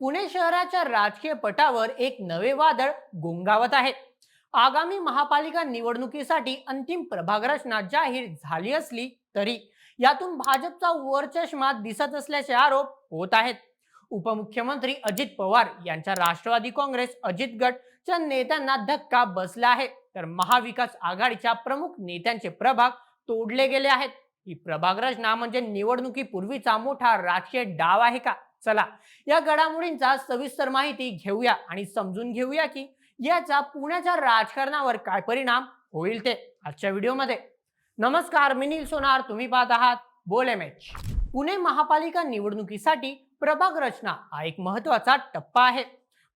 पुणे शहराच्या राजकीय पटावर एक नवे वादळ गुंगावत आहे आगामी महापालिका निवडणुकीसाठी अंतिम प्रभाग रचना जाहीर झाली असली तरी यातून भाजपचा वरचष्मा दिसत असल्याचे आरोप होत आहेत. उपमुख्यमंत्री अजित पवार यांच्या राष्ट्रवादी काँग्रेस अजित गटच्या नेत्यांना धक्का बसला आहे. तर महाविकास आघाडीच्या प्रमुख नेत्यांचे प्रभाग तोडले गेले आहेत. ही प्रभाग रचना म्हणजे निवडणुकीपूर्वीचा मोठा राजकीय डाव आहे का? चला या घडामोडींचा सविस्तर माहिती घेऊया आणि समजून घेऊया की याचा पुण्याच्या राजकारणावर काय परिणाम होईल ते आजच्या व्हिडिओमध्ये. नमस्कार मी निल सोनार तुम्ही पाहत आहात बोले मॅच पुणे महापालिका निवडणुकीसाठी प्रभाग रचना हा एक महत्त्वाचा टप्पा आहे.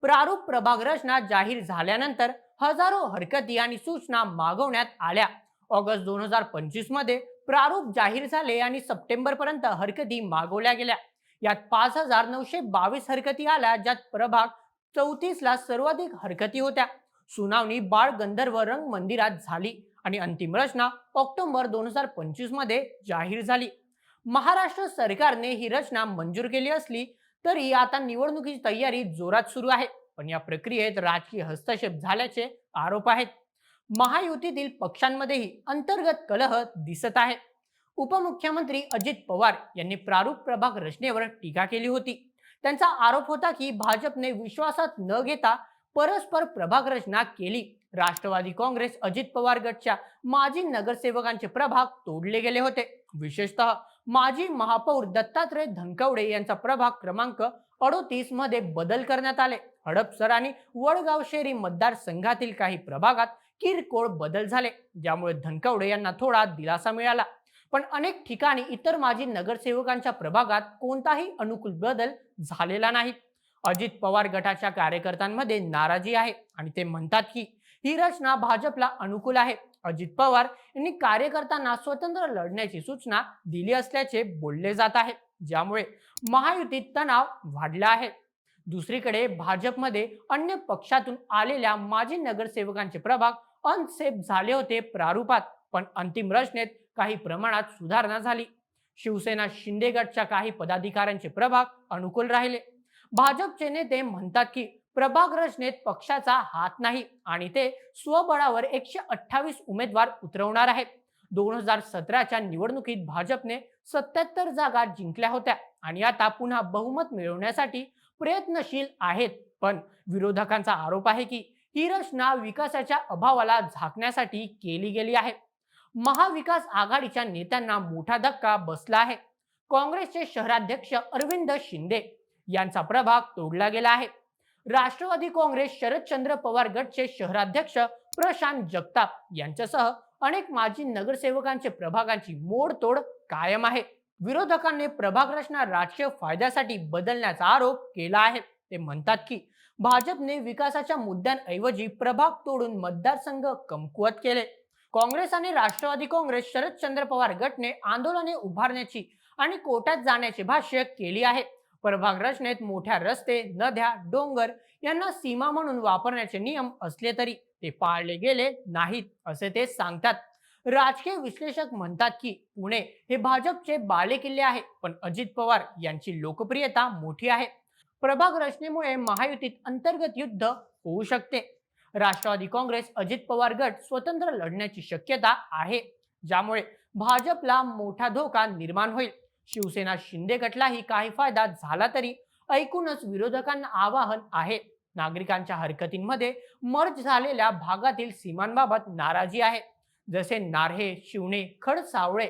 प्रारूप प्रभाग रचना जाहीर झाल्यानंतर हजारो हरकती आणि सूचना मागवण्यात आल्या. ऑगस्ट दोन हजार पंचवीसमध्ये प्रारूप जाहीर झाले आणि सप्टेंबर पर्यंत हरकती मागवल्या गेल्या. यात पाच हजार नऊशे बावीस हरकती आल्या ज्यात प्रभाग चौतीस ला सर्वाधिक हरकती होत्या. सुनावणी बाळ गंधर्व रंग मंदिरात झाली आणि अंतिम रचना ऑक्टोबर दोन हजार पंचवीसमध्ये जाहीर झाली. महाराष्ट्र सरकारने ही रचना मंजूर केली असली तरी आता निवडणुकीची तयारी जोरात सुरू आहे. पण या प्रक्रियेत राजकीय हस्तक्षेप झाल्याचे आरोप आहेत. महायुतीतील पक्षांमध्येही अंतर्गत कलह दिसत आहे. उपमुख्यमंत्री अजित पवार यांनी प्रारूप प्रभाग रचनेवर टीका केली होती. त्यांचा आरोप होता की भाजपने विश्वासात न घेता परस्पर प्रभाग रचना केली. राष्ट्रवादी काँग्रेस अजित पवार गटच्या माजी नगरसेवकांचे प्रभाग तोडले गेले होते. विशेषतः माजी महापौर दत्तात्रय धनकवडे यांचा प्रभाग क्रमांक अडोतीसमध्ये बदल करण्यात आले. हडपसर आणि वडगाव शेरी मतदारसंघातील काही प्रभागात किरकोळ बदल झाले ज्यामुळे धनकवडे यांना थोडा दिलासा मिळाला. पण अनेक ठिकाणी इतर माजी नगरसेवकांच्या प्रभागात कोणताही अनुकूल बदल झालेला नाही. अजित पवार गटाच्या कार्यकर्त्यांमध्ये नाराजी आहे आणि ते म्हणतात की ही रचना भाजपला अनुकूल आहे. अजित पवार यांनी कार्यकर्त्यांना स्वतंत्र लढण्याची सूचना दिली असल्याचे बोलले जात आहे. ज्यामुळे महायुतीत तणाव वाढला आहे. दुसरीकडे भाजपमध्ये अन्य पक्षातून आलेल्या माजी नगरसेवकांचे प्रभाग अनसेफ झाले होते प्रारूपात. पण अंतिम रचनेत काही प्रमाणात सुधारणा झाली. शिवसेना शिंदे गटच्या काही पदाधिकाऱ्यांचे प्रभाग अनुकूल राहिले. भाजपचे नेते म्हणतात की प्रभाग रचनेत पक्षाचा हात नाही आणि ते स्वबळावर एकशे अठ्ठावीस उमेदवार उतरवणार आहेत. दोन हजार सतराच्या निवडणुकीत भाजपने सत्याहत्तर जागा जिंकल्या होत्या आणि आता पुन्हा बहुमत मिळवण्यासाठी प्रयत्नशील आहेत. पण विरोधकांचा आरोप आहे की ही रचना विकासाच्या अभावाला झाकण्यासाठी केली गेली आहे. महाविकास आघाडीच्या नेत्यांना मोठा धक्का बसला आहे. काँग्रेसचे शहराध्यक्ष अरविंद शिंदे यांचा प्रभाग तोडला गेला आहे. राष्ट्रवादी काँग्रेस शरदचंद्र पवार गटचे शहराध्यक्ष प्रशांत जगताप यांच्यासह अनेक माजी नगरसेवकांचे प्रभागांची मोडतोड कायम आहे. विरोधकांनी प्रभाग रचना राजकीय फायद्यासाठी बदलण्याचा आरोप केला आहे. ते म्हणतात की भाजपने विकासाच्या मुद्द्यांऐवजी प्रभाग तोडून मतदारसंघ कमकुवत केले. काँग्रेस आणि राष्ट्रवादी काँग्रेस शरदचंद्र पवार गटने आंदोलने उभारण्याची आणि कोर्टात जाण्याची भाष्य केली आहे. प्रभाग रचनेत मोठ्या रस्ते नद्या डोंगर यांना सीमा म्हणून वापरण्याचे नियम असले तरी ते पाळले गेले नाहीत असे ते सांगतात. राजकीय विश्लेषक म्हणतात की पुणे हे भाजपचे बालेकिल्ले आहे पण अजित पवार यांची लोकप्रियता मोठी आहे. प्रभाग रचनेमुळे महायुतीत अंतर्गत युद्ध होऊ शकते. राष्ट्रवादी काँग्रेस अजित पवार गट स्वतंत्र लढण्याची शक्यता आहे. ज्यामुळे भाजपला मोठा धोका निर्माण होईल. शिवसेना शिंदे गटलाही काही फायदा झाला तरी ऐकूनच विरोधकांना आवाहन आहे. नागरिकांच्या हरकतींमध्ये मर्ज झालेल्या भागातील सीमांबाबत नाराजी आहे. जसे नार्हे शिवणे खडसावळे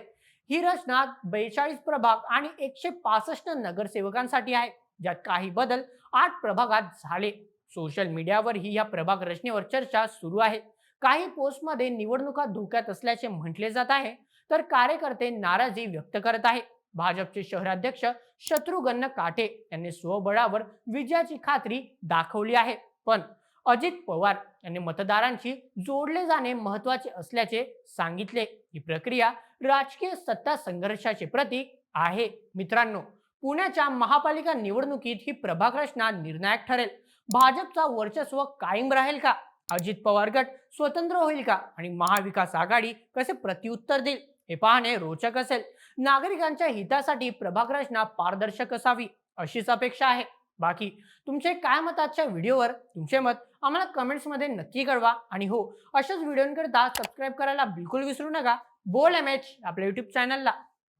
ही रचना बेचाळीस प्रभाग आणि एकशे पासष्ट नगरसेवकांसाठी आहे. ज्यात काही बदल आठ प्रभागात झाले. सोशल मीडियावर ही या प्रभाग रचनेवर चर्चा सुरू आहे. काही पोस्टमध्ये निवडणुका धोक्यात असल्याचे म्हटले जात आहे तर कार्यकर्ते नाराजी व्यक्त करत आहे भाजपचे शहराध्यक्ष शत्रुघ्न काटे यांनी स्वबळावर विजयाची खात्री दाखवली आहे. पण अजित पवार यांनी मतदारांशी जोडले जाणे महत्त्वाचे असल्याचे सांगितले. ही प्रक्रिया राजकीय सत्ता संघर्षाचे प्रतीक आहे. मित्रांनो पुण्याच्या महापालिका निवडणुकीत ही प्रभाग रचना निर्णायक ठरेल. भाजपचा वर्चस्व कायम राहील का? अजित पवार गट स्वतंत्र होईल का? आणि महाविकास आघाडी कसे प्रत्युत्तर देईल? हे पाहणे रोचक असेल. नागरिकांच्या हितासाठी प्रभाग रचना पारदर्शक असावी अशीच अपेक्षा आहे. बाकी तुमचे काय मत आजच्या व्हिडिओवर? तुमचे मत आम्हाला कमेंट्समध्ये नक्की कळवा. आणि हो अशाच व्हिडिओंकरिता सबस्क्राईब करायला बिलकुल विसरू नका. बोल एम एच आपल्या युट्यूब चॅनलला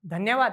धन्यवाद.